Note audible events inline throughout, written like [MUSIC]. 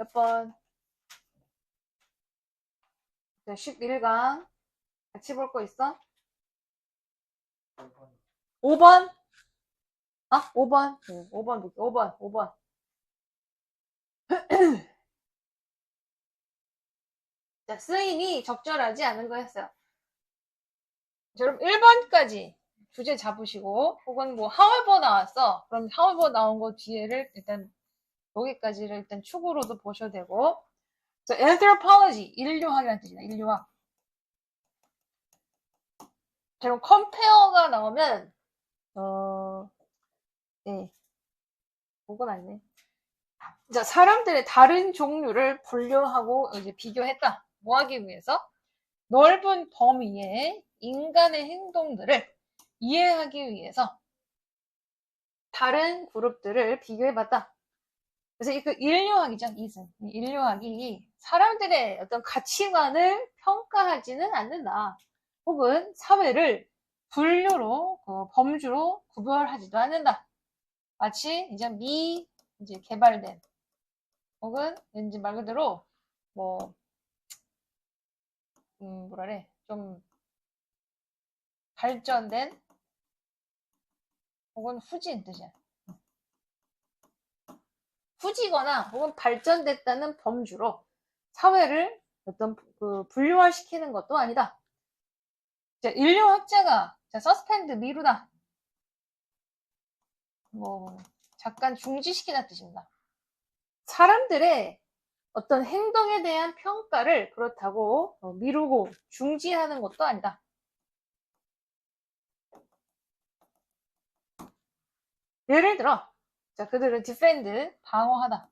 몇 번? 자, 11강. 같이 볼 거 있어? 5번? 아, 5번? 응, 5번 볼게. 5번, 5번. [CLEARS THROAT] 자, 쓰임이 적절하지 않은 거였어요. 자, 그럼 1번까지 주제 잡으시고, 혹은 뭐, however 나왔어. 그럼 however 나온 거 뒤에를 일단, 여기까지를 일단 축으로도 보셔도 되고, 자, anthropology, 인류학이라는 뜻이다, 인류학. 자, 그럼 compare가 나오면, 어, 네. 그건 아니네. 자, 사람들의 다른 종류를 분류하고 이제 비교했다. 뭐 하기 위해서? 넓은 범위의 인간의 행동들을 이해하기 위해서 다른 그룹들을 비교해봤다. 그래서 이그 인류학이죠, 이슨. 이 인류학이 사람들의 어떤 가치관을 평가하지는 않는다. 혹은 사회를 분류로, 그 범주로 구별하지도 않는다. 마치 이제 미 이제 개발된 혹은 왠지 말 그대로 뭐 음, 뭐라래 좀 발전된 혹은 후진 뜻이야. 후지거나 혹은 발전됐다는 범주로 사회를 어떤 그 분류화시키는 것도 아니다. 자, 인류 학자가 자, 서스펜드 미루다. 뭐 잠깐 중지시키다 뜻입니다. 사람들의 어떤 행동에 대한 평가를 그렇다고 어, 미루고 중지하는 것도 아니다. 예를 들어, 자, 그들은 defend, 방어하다.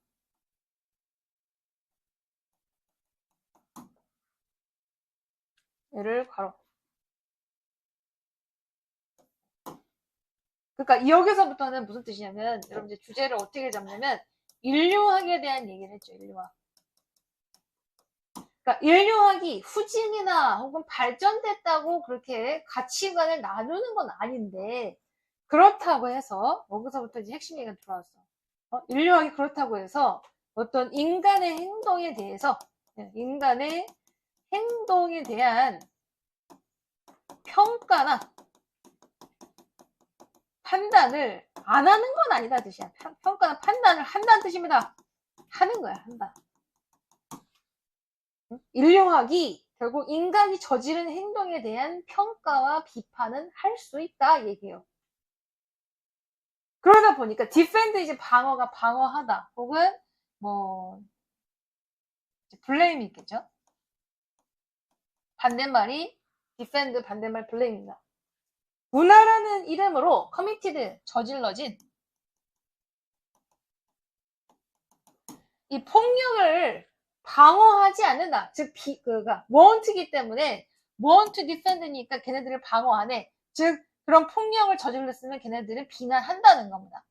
얘를 가로. 그러니까 여기서부터는 무슨 뜻이냐면 여러분 이제 주제를 어떻게 잡냐면 인류학에 대한 얘기를 했죠. 인류학. 그러니까 인류학이 후진이나 혹은 발전됐다고 그렇게 가치관을 나누는 건 아닌데 그렇다고 해서 여기서부터 이제 핵심 얘기가 들어왔어. 어, 인류학이 그렇다고 해서 어떤 인간의 행동에 대해서 예, 인간의 행동에 대한 평가나 판단을 안 하는 건 아니다 뜻이야. 평- 평가는 판단을 한다는 뜻입니다. 하는 거야, 한다. 응? 인류학이 결국 인간이 저지른 행동에 대한 평가와 비판은 할 수 있다 얘기예요. 그러다 보니까 디펜드 이제 방어가 방어하다 혹은 뭐 블레임이 있겠죠. 반대말이 디펜드 반대말 블레임입니다. 문화라는 이름으로 커미티드 저질러진 이 폭력을 방어하지 않는다. 즉, 비, 그가, won't이기 때문에, to defend니까 걔네들을 방어 안 해. 즉, 그런 폭력을 저질렀으면 걔네들은 비난한다는 겁니다.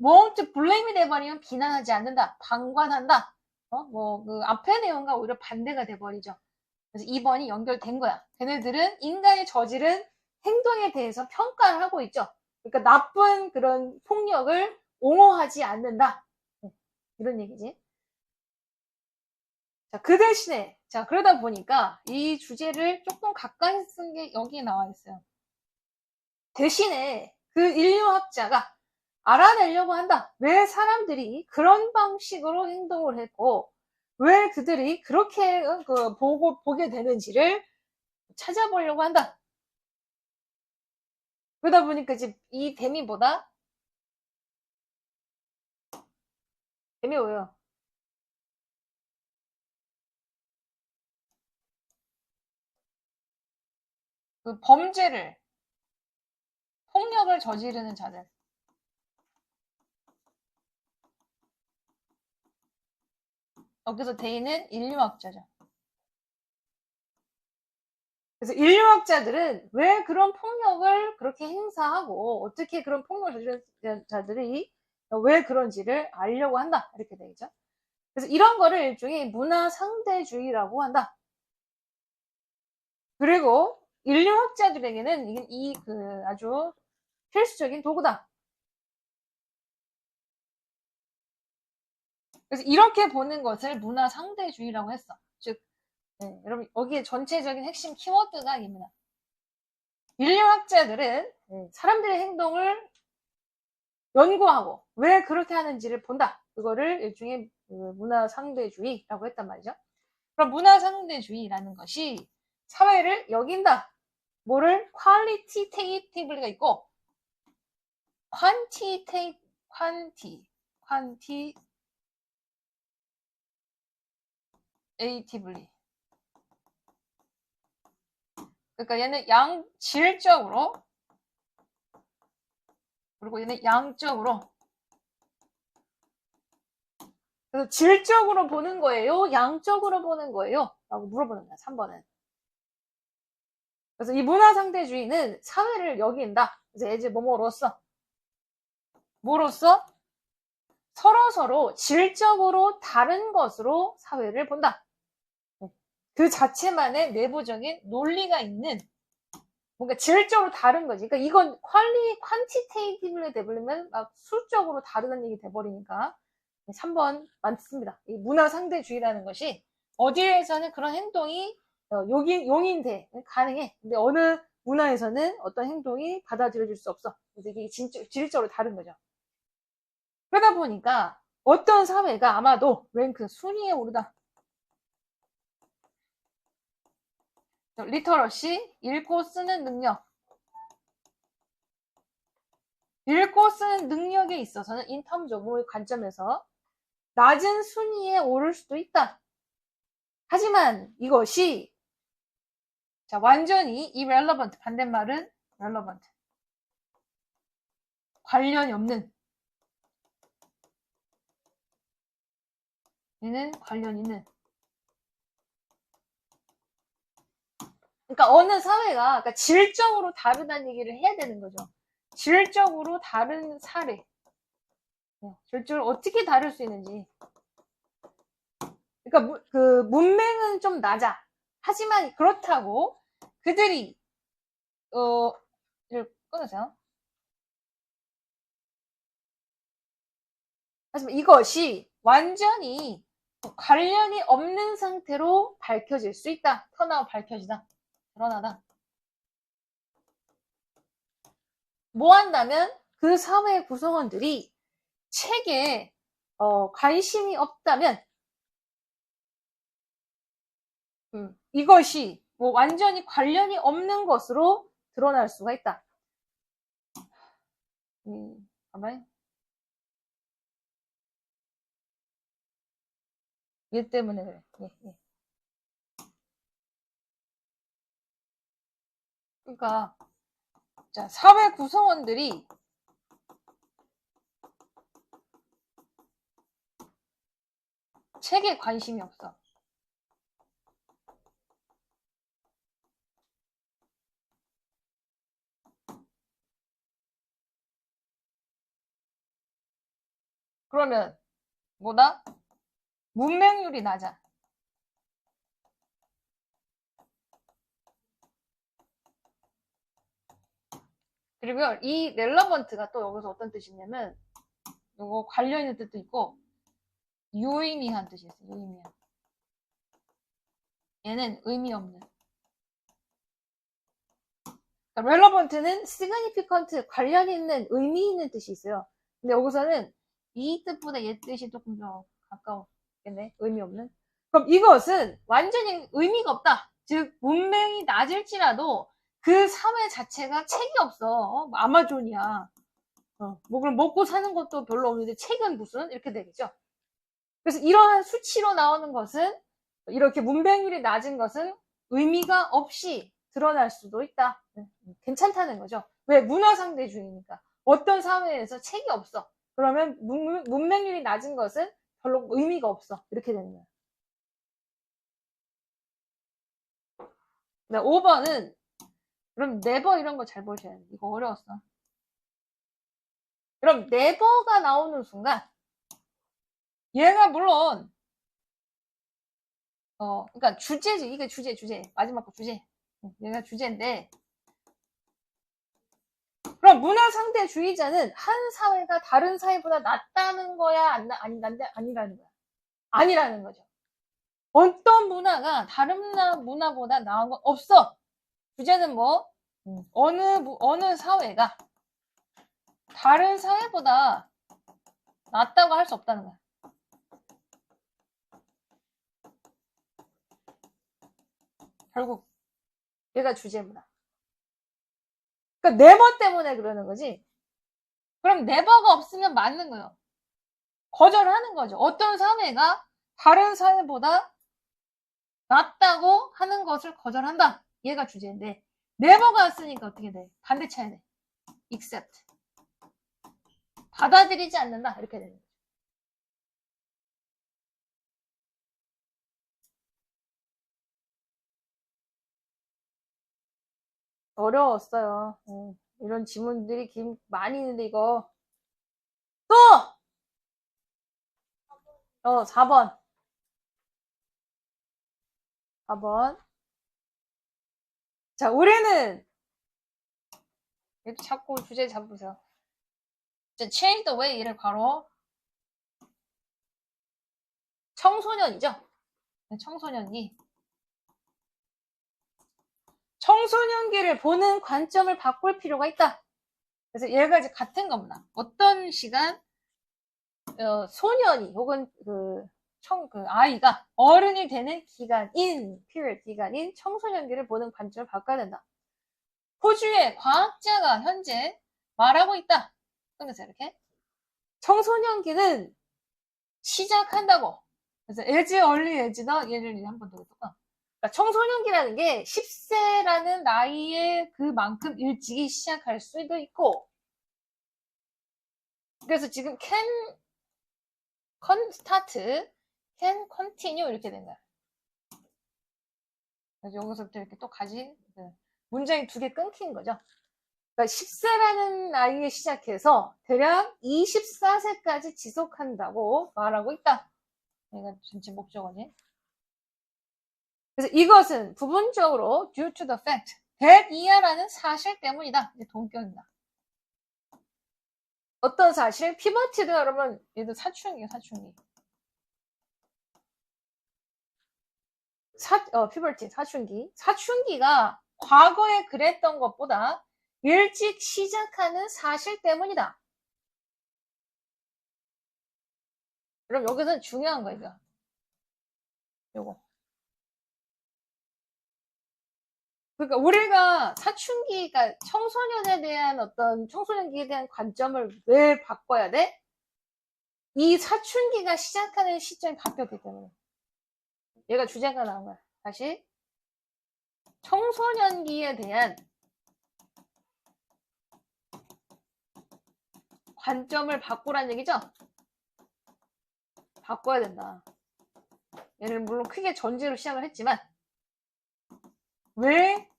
won't blame이 돼버리면 비난하지 않는다. 방관한다. 어, 뭐, 그 앞의 내용과 오히려 반대가 돼버리죠. 그래서 2번이 연결된 거야. 걔네들은 인간이 저지른 행동에 대해서 평가를 하고 있죠. 그러니까 나쁜 그런 폭력을 옹호하지 않는다. 네, 이런 얘기지. 자, 그 대신에, 자, 그러다 보니까 이 주제를 조금 가까이 쓴 게 여기 나와 있어요. 대신에 그 인류학자가 알아내려고 한다. 왜 사람들이 그런 방식으로 행동을 했고, 왜 그들이 그렇게 어, 그 보고, 보게 되는지를 찾아보려고 한다. 그러다 보니까 이제 이 데미보다 데미 뭐예요? 그 범죄를 폭력을 저지르는 자들 여기서 대인은 인류학자죠. 그래서 인류학자들은 왜 그런 폭력을 그렇게 행사하고 어떻게 그런 폭력을 저지른 자들이 왜 그런지를 알려고 한다. 이렇게 되겠죠. 그래서 이런 거를 일종의 문화 상대주의라고 한다. 그리고 인류학자들에게는 이 그 아주 필수적인 도구다. 그래서 이렇게 보는 것을 문화 상대주의라고 했어. 즉, 네, 여러분 여기에 전체적인 핵심 키워드가 입니다. 인류학자들은 네, 사람들의 행동을 연구하고 왜 그렇게 하는지를 본다. 그거를 일종의 그 문화 상대주의라고 했단 말이죠. 그럼 문화 상대주의라는 것이 사회를 여긴다. 뭐를 qualitatively가 있고 quantitative, quanti, quantitatively. 그러니까 얘는 양 질적으로 그리고 얘는 양적으로 그래서 질적으로 보는 거예요? 양적으로 보는 거예요? 라고 물어보는 거야, 3번은. 그래서 이 문화 상대주의는 사회를 여긴다. 이제 뭐뭐로써 뭐로써 서로서로 질적으로 다른 것으로 사회를 본다. 그 자체만의 내부적인 논리가 있는 뭔가 질적으로 다른 거지. 그러니까 이건 퀄리 퀀티테이티브로 돼버리면 막 수적으로 다르다는 얘기 돼버리니까 3번 맞습니다. 이 문화 상대주의라는 것이 어디에서는 그런 행동이 어, 용인, 용인돼 가능해. 근데 어느 문화에서는 어떤 행동이 받아들여질 수 없어. 그래서 이게 진짜, 질적으로 다른 거죠. 그러다 보니까 어떤 사회가 아마도 랭크 순위에 오르다. 리터러시 읽고 쓰는 능력. 읽고 쓰는 능력에 있어서는 인텀적으로 관점에서 낮은 순위에 오를 수도 있다. 하지만 이것이 자 완전히 irrelevant 반대말은 relevant 관련이 없는 얘는 관련 있는 그러니까 어느 사회가 그러니까 질적으로 다르다는 얘기를 해야 되는 거죠. 질적으로 다른 사례 질적으로 어떻게 다룰 수 있는지 그러니까 무- 그 문맹은 좀 낮아. 하지만 그렇다고 그들이 어 이를 끊으세요. 하지만 이것이 완전히 관련이 없는 상태로 밝혀질 수 있다. 턴아웃 밝혀지다. 드러나다. 뭐 한다면 그 사회 구성원들이 책에 어, 관심이 없다면 음, 이것이 뭐 완전히 관련이 없는 것으로 드러날 수가 있다. 음, 가만 히. 얘 때문에 그래. 예, 예. 그러니까 자 사회 구성원들이 책에 관심이 없어. 그러면 뭐다? 문맹률이 낮아. 그리고 이 렐러번트가 또 여기서 어떤 뜻이냐면 요거 관련 있는 뜻도 있고 유의미한 뜻이 있어요. 유의미한. 얘는 의미 없는. 그러니까 relevant는 significant 관련 있는 의미 있는 뜻이 있어요. 근데 여기서는 이 뜻보다 얘 뜻이 조금 더 가까웠 겠네. 의미 없는. 그럼 이것은 완전히 의미가 없다. 즉 문맹이 낮을지라도 그 사회 자체가 책이 없어. 어? 뭐 아마존이야. 어, 뭐 그럼 먹고 사는 것도 별로 없는데 책은 무슨 이렇게 되겠죠. 그래서 이러한 수치로 나오는 것은 이렇게 문맹률이 낮은 것은 의미가 없이 드러날 수도 있다. 네, 괜찮다는 거죠. 왜 문화상대주의니까 어떤 사회에서 책이 없어. 그러면 문, 문맹률이 낮은 것은 별로 의미가 없어. 이렇게 되는 거야. 네, 5번은 그럼 네버 이런 거 잘 보셔야 돼. 이거 어려웠어. 그럼 네버가 나오는 순간 얘가 물론 어 그러니까 주제지 이게 주제 주제 마지막 거 주제 응, 얘가 주제인데 그럼 문화 상대주의자는 한 사회가 다른 사회보다 낫다는 거야 아니, 난 아니라는 거야 아니라는 거죠. 어떤 문화가 다른 문화, 문화보다 나은 건 없어. 주제는 뭐? 음, 어느, 무- 어느 사회가 다른 사회보다 낫다고 할 수 없다는 거야. 결국 얘가 주제 문화. 그러니까 네버 때문에 그러는 거지. 그럼 네버가 없으면 맞는 거예요. 거절하는 거죠. 어떤 사회가 다른 사회보다 낫다고 하는 것을 거절한다. 얘가 주제인데 네버가 왔으니까 어떻게 돼? 반대 쳐야 돼. accept. 받아들이지 않는다. 이렇게 되는 거죠. 어려웠어요. 음, 이런 지문들이 긴- 많이 있는데 이거 또! 어, 4번. 4번. 자, 우리는 얘도 자꾸 주제 잡으세요. 자, change the way 얘를 바로 청소년이죠. 네, 청소년기. 청소년기를 보는 관점을 바꿀 필요가 있다. 그래서 얘가 이제 같은 겁니다. 어떤 시간 어, 소년이 혹은 그, 청, 그 아이가 어른이 되는 기간인 period 기간인 청소년기를 보는 관점을 바꿔야 된다. 호주의 과학자가 현재 말하고 있다. 그래서 이렇게 청소년기는 시작한다고. 그래서 as early as나 얘를 한번더 해볼까? 그러니까 청소년기라는 게 10세라는 나이에 그만큼 일찍이 시작할 수도 있고 그래서 지금 can con start, can continue 이렇게 된 거야. 그래서 여기서부터 이렇게 또 가지 네. 문장이 두 개 끊긴 거죠. 그러니까 10세라는 나이에 시작해서 대략 24세까지 지속한다고 말하고 있다. 얘가 전체 목적어지. 그래서 이것은 부분적으로 due to the fact that 이하라는 사실 때문이다. 동격이다. 어떤 사실? 피버티드 여러분 얘도 사춘기예요, 사춘기. 사, 어, 피버티, 사춘기. 사춘기가 과거에 그랬던 것보다 일찍 시작하는 사실 때문이다. 그럼 여기서는 중요한 거예요, 이거. 요거. 그러니까 우리가 사춘기가 청소년에 대한 어떤 청소년기에 대한 관점을 왜 바꿔야 돼? 이 사춘기가 시작하는 시점이 바뀌었기 때문에. 얘가 주제가 나온 거야. 다시. 청소년기에 대한 관점을 바꾸란 얘기죠? 바꿔야 된다. 얘를 물론 크게 전제로 시작을 했지만, 왜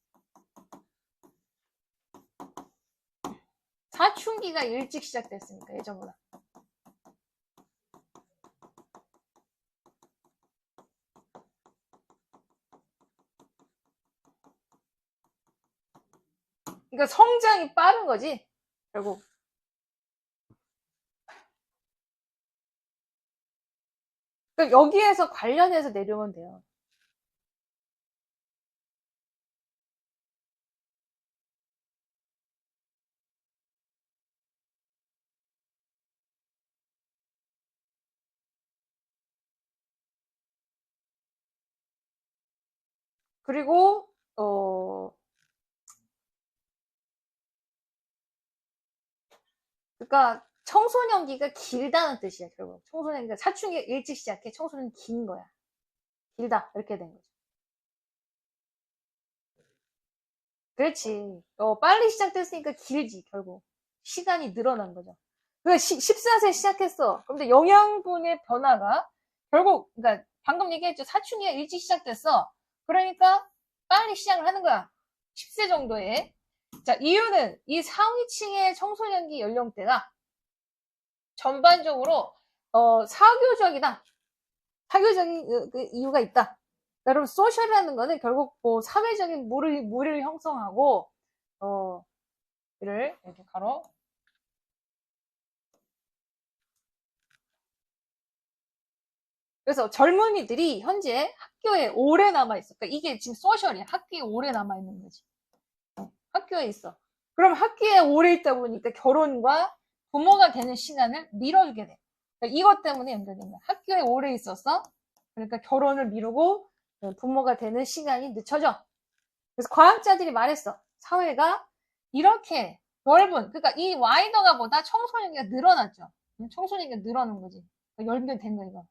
사춘기가 일찍 시작됐습니까? 예전보다. 그러니까 성장이 빠른 거지, 결국. 그러니까 여기에서 관련해서 내려오면 돼요. 그리고 어 그러니까 청소년기가 길다는 뜻이야 결국. 청소년기가 사춘기 일찍 시작해 청소년 긴 거야. 길다. 이렇게 된 거죠 그렇지. 어 빨리 시작됐으니까 길지 결국. 시간이 늘어난 거죠. 그 14세 시작했어. 근데 영양분의 변화가 결국 그러니까 방금 얘기했죠. 사춘기가 일찍 시작됐어 그러니까 빨리 시작을 하는 거야 10세 정도에 자, 이유는 이 상위층의 청소년기 연령대가 전반적으로 어, 사교적이다. 사교적인 그, 그 이유가 있다. 여러분 소셜이라는 거는 결국 뭐 사회적인 무를 무리를 형성하고 어 이를 이렇게 가로 그래서 젊은이들이 현재 학교에 오래 남아 있어. 그러니까 이게 지금 소셜이야. 학교에 오래 남아 있는 거지. 어, 학교에 있어. 그럼 학교에 오래 있다 보니까 결혼과 부모가 되는 시간을 미뤄주게 돼. 그러니까 이것 때문에 연결된 거야. 학교에 오래 있었어. 그러니까 결혼을 미루고 어, 부모가 되는 시간이 늦춰져. 그래서 과학자들이 말했어. 사회가 이렇게 넓은, 그러니까 이 와이더가 보다 청소년기가 늘어났죠. 응? 청소년기가 늘어난 거지. 그러니까 연결된 거, 이거.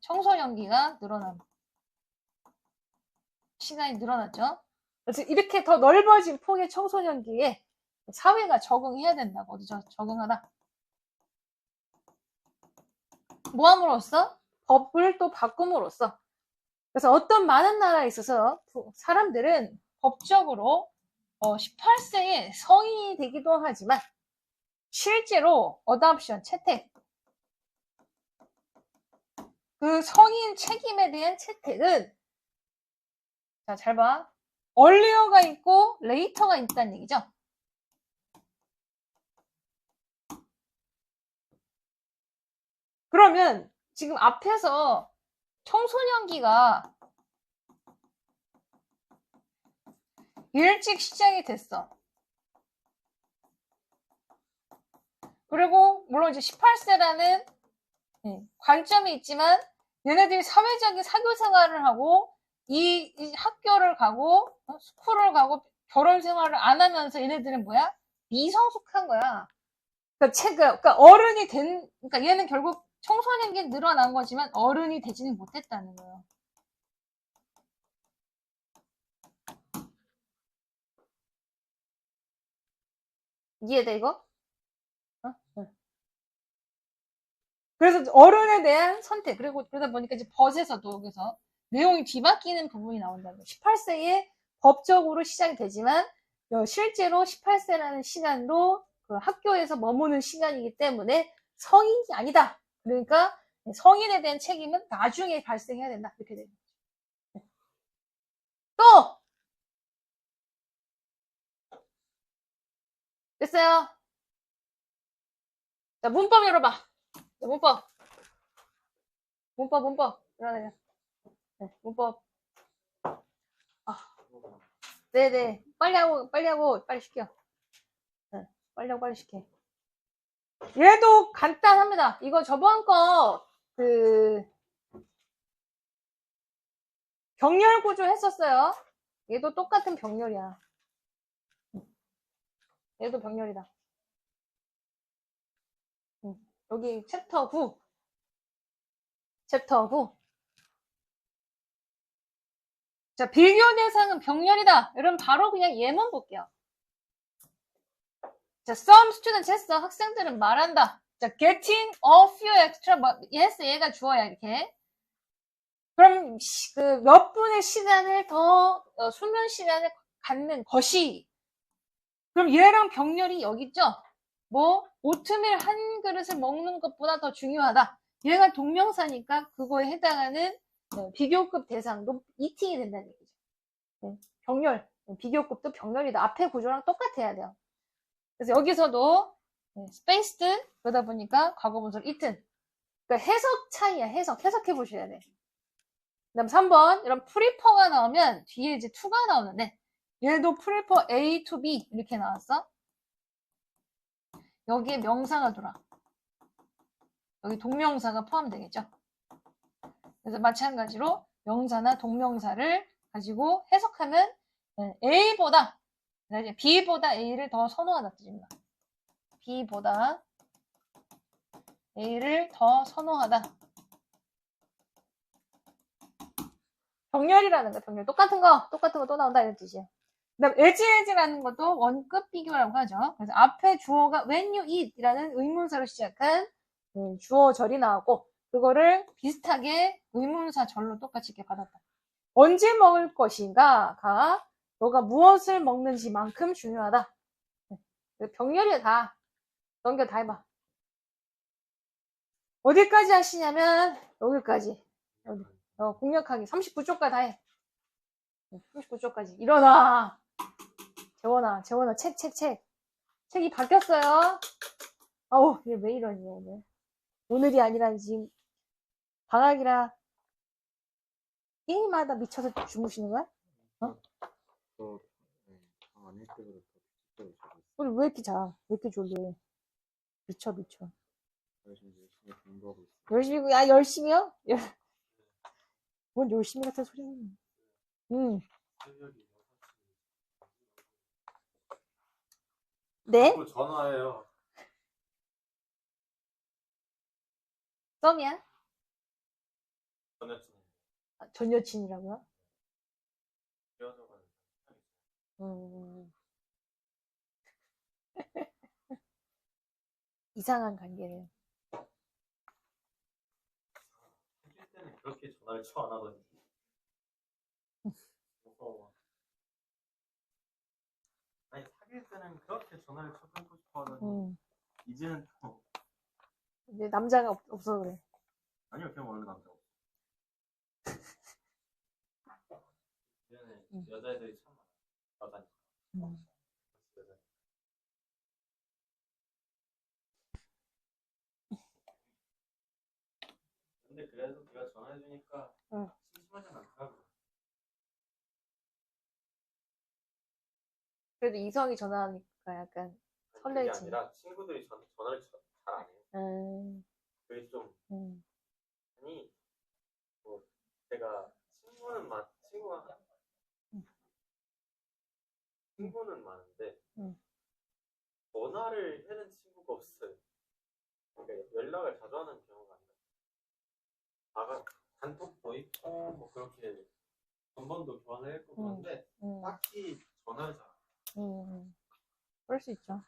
청소년기가 늘어난 시간이 늘어났죠. 그래서 이렇게 더 넓어진 폭의 청소년기에 사회가 적응해야 된다고. 어디 저 적응하다. 뭐함으로써? 법을 또 바꿈으로써. 그래서 어떤 많은 나라에 있어서 사람들은 법적으로 18세에 성인이 되기도 하지만 실제로 어답션 채택 그 성인 책임에 대한 채택은 자 잘 봐. 얼리어가 있고 레이터가 있다는 얘기죠. 그러면 지금 앞에서 청소년기가 일찍 시작이 됐어. 그리고 물론 이제 18세라는 관점이 있지만 얘네들이 사회적인 사교 생활을 하고 이, 이 학교를 가고 어, 스쿨을 가고 결혼 생활을 안 하면서 얘네들은 뭐야? 미성숙한 거야. 그러니까, 체, 그러니까 어른이 된, 그러니까 얘는 결국 청소년기 늘어난 거지만 어른이 되지는 못했다는 거예요. 이해돼 이거? 어? 네. 그래서 어른에 대한 선택 그리고 그러다 보니까 이제 벗에서도 여기서 내용이 뒤바뀌는 부분이 나온다는 거예요. 18세에 법적으로 시작이 되지만 어, 실제로 18세라는 시간도 그 학교에서 머무는 시간이기 때문에 성인이 아니다. 그러니까 성인에 대한 책임은 나중에 발생해야 된다. 이렇게 거죠. 또 됐어요. 자 문법 열어봐. 자, 문법. 문법 문법. 일어나요. 네, 문법. 아, 네네. 빨리 하고 빨리 하고 빨리 시켜. 네, 빨리 하고 빨리 시켜. 얘도 간단합니다. 이거 저번 거, 그, 병렬 구조 했었어요. 얘도 똑같은 병렬이야. 얘도 병렬이다. 여기 챕터 9. 챕터 9. 자, 비교 대상은 병렬이다. 여러분 바로 그냥 예문 볼게요. 자, some students 했어. 학생들은 말한다. 자, getting a few extra, 뭐, yes, 얘가 주어야, 이렇게. 그럼, 그, 몇 분의 시간을 더, 어, 수면 시간을 갖는 것이, 그럼 얘랑 병렬이 여기 있죠? 뭐, 오트밀 한 그릇을 먹는 것보다 더 중요하다. 얘가 동명사니까 그거에 해당하는 어, 비교급 대상도 이팅이 된다는 얘기죠. 네, 병렬, 비교급도 병렬이다. 앞에 구조랑 똑같아야 돼요. 그래서 여기서도 스페이스드 그러다 보니까 과거분사를 이튼 그러니까 해석 차이야 해석 해석해 보셔야 돼. 그다음 3번 이런 프리퍼가 나오면 뒤에 이제 2가 나오는데 얘도 프리퍼 A to B 이렇게 나왔어. 여기에 명사가 들어. 여기 동명사가 포함되겠죠. 그래서 마찬가지로 명사나 동명사를 가지고 해석하면 A보다 이제 B보다 A를 더 선호하다 뜻입니다. B보다 A를 더 선호하다. 병렬이라는 거, 병렬. 똑같은 거, 똑같은 거 또 나온다 이런 뜻이에요. 그 다음, 에지에지라는 것도 원급 비교라고 하죠. 그래서 앞에 주어가 when you eat 이라는 의문사로 시작한 음, 주어절이 나오고, 그거를 비슷하게 의문사 절로 똑같이 이렇게 받았다. 언제 먹을 것인가가 너가 무엇을 먹는지만큼 중요하다. 병렬이야 다. 넘겨 다 해봐. 어디까지 하시냐면 여기까지. 여기. 어, 공략하기 39쪽까지 다 해. 39쪽까지. 일어나. 재원아, 재원아, 책, 책, 책. 책이 바뀌었어요. 아우, 얘왜 이러니, 오늘. 오늘이 아니라 지금 방학이라 게임하다 미쳐서 주무시는 거야? 저 네, 방 아닐 때보다 더 늦게 자고 있어요. 우리 왜 이렇게 자? 왜 이렇게 졸려? 미쳐 미쳐. 열심히 열심히 공부하고 있어요. 열심히 야 열심히요? 열... 뭔 열심히 같은 소리는? 응. 새벽이 6시. 네? 자꾸 전화해요. 썸이야? 전여친이 아, 전 여친이라고요? 음. [LAUGHS] 이상한 관계를. 사귈 때는 그렇게 전화를 쳐안 하더니. [LAUGHS] 무서워. 아니 사귈 때는 그렇게 전화를 쳐 끊고 싶어 하더니 음. 이제는 또 근데 남자가 없, 없어 그래. 아니요 그냥 원래 남자 음. 여자애들이 참 많아. 여자니까. 음. 여자. 근데 그래도 네가 전화해주니까 응. 심심하진 않더라고. 그래도 이성이 전화하니까 약간 그게 설레지. 아니라 친구들이 전, 전화를 잘 안 해요. 음, 그게 좀 음, 아니 뭐 제가 친구는 많 친구가 음. 친구는 많은데 음. 전화를 해는 친구가 없어요. 그러니까 연락을 자주 하는 경우가 아니라 다가 단톡도 있고 뭐 그렇게 전번도 교환을 했고 음. 그런데 음, 딱히 전화를 잘 안 해요. 음. 그럴 수 있죠.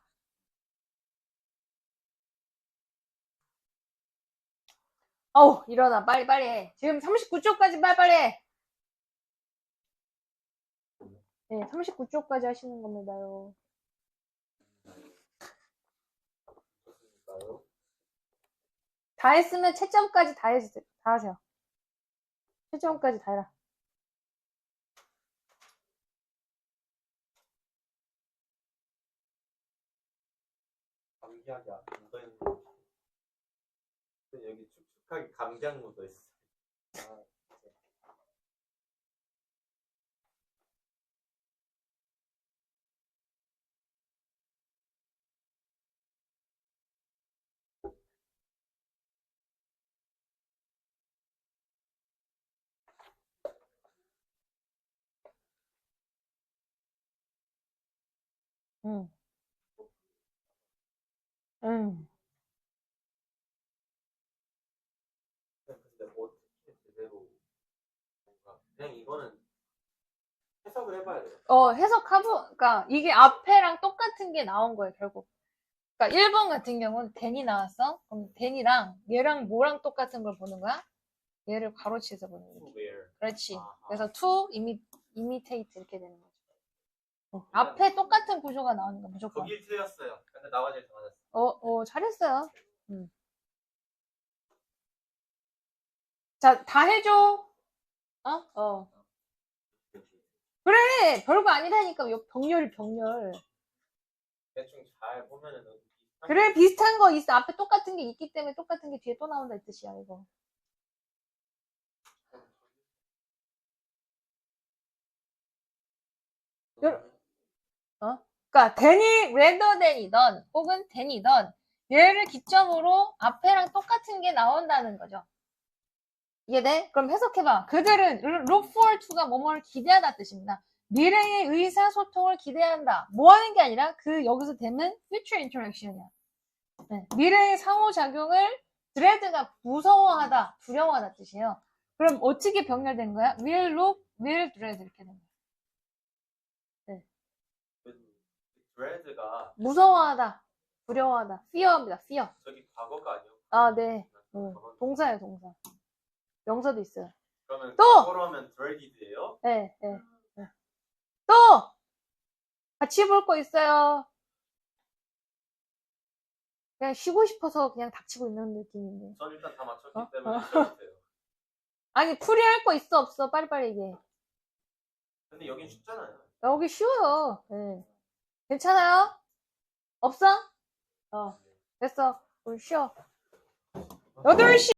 어우, 일어나. 빨리, 빨리 해. 지금 39초까지 빨리빨리 해. 네, 39초까지 하시는 겁니다요. 다 했으면 채점까지 다 해주세요. 다 하세요. 채점까지 다 해라. 감기약이 묻어 있는 근데 여기 축축하게 감기약 묻어 있어. 아, 응. 응. 근데 어떻게 제대로 뭔가 그냥 이거는 해석을 해봐야 돼요. 어, 해석하고, 그니까, 이게 앞에랑 똑같은 게 나온 거예요, 결국. 그니까, 1번 같은 경우는 댄이 나왔어? 그럼 댄이랑, 얘랑 뭐랑 똑같은 걸 보는 거야? 얘를 가로치해서 보는 거지. To where. 그렇지. 아하. 그래서 to, imi, imitate 이렇게 되는 거죠. 어, 앞에 똑같은 구조가 나오는 거 무조건. 거길 틀렸어요. 근데 나와 제일 잘했어. 어, 어, 잘했어요. 음. 자, 다 해줘. 어? 어. 그래! 별거 아니라니까. 요 병렬, 병렬. 대충 잘 보면은 여기 비슷한 그래, 게 비슷한 거 있어. 앞에 똑같은 게 있기 때문에 똑같은 게 뒤에 또 나온다 이 뜻이야, 이거. 여- 그니까, 데니, 레더 댄이던, 혹은 댄이던, 얘를 기점으로 앞에랑 똑같은 게 나온다는 거죠. 이해돼? 그럼 해석해봐. 그들은 forward to가 뭐뭐를 기대하다 뜻입니다. 미래의 의사소통을 기대한다. 뭐 하는 게 아니라 그 여기서 되는 future interaction이야. 네, 미래의 상호작용을 dread가 무서워하다, 두려워하다 뜻이에요. 그럼 어떻게 병렬된 거야? will look, will dread 이렇게 된 거야. 그 드레드가 무서워하다, 두려워하다, fear입니다. fear. 저기 과거가 아니고 아, 네. 어, 동사예요, 동사. 명사도 있어요. 그러면 또! 과거로 하면 드레디드예요? 네, 네, 네. 또! 같이 볼 거 있어요. 그냥 쉬고 싶어서 그냥 닥치고 있는 느낌인데. 전 일단 다 맞췄기 어? 때문에 어. [LAUGHS] 아니, 풀이할 거 있어, 없어? 빨리빨리 얘기해. 근데 여긴 쉽잖아요. 여기 쉬워요. 네. 괜찮아요? 없어? 어, 됐어. 우리 쉬어. 8시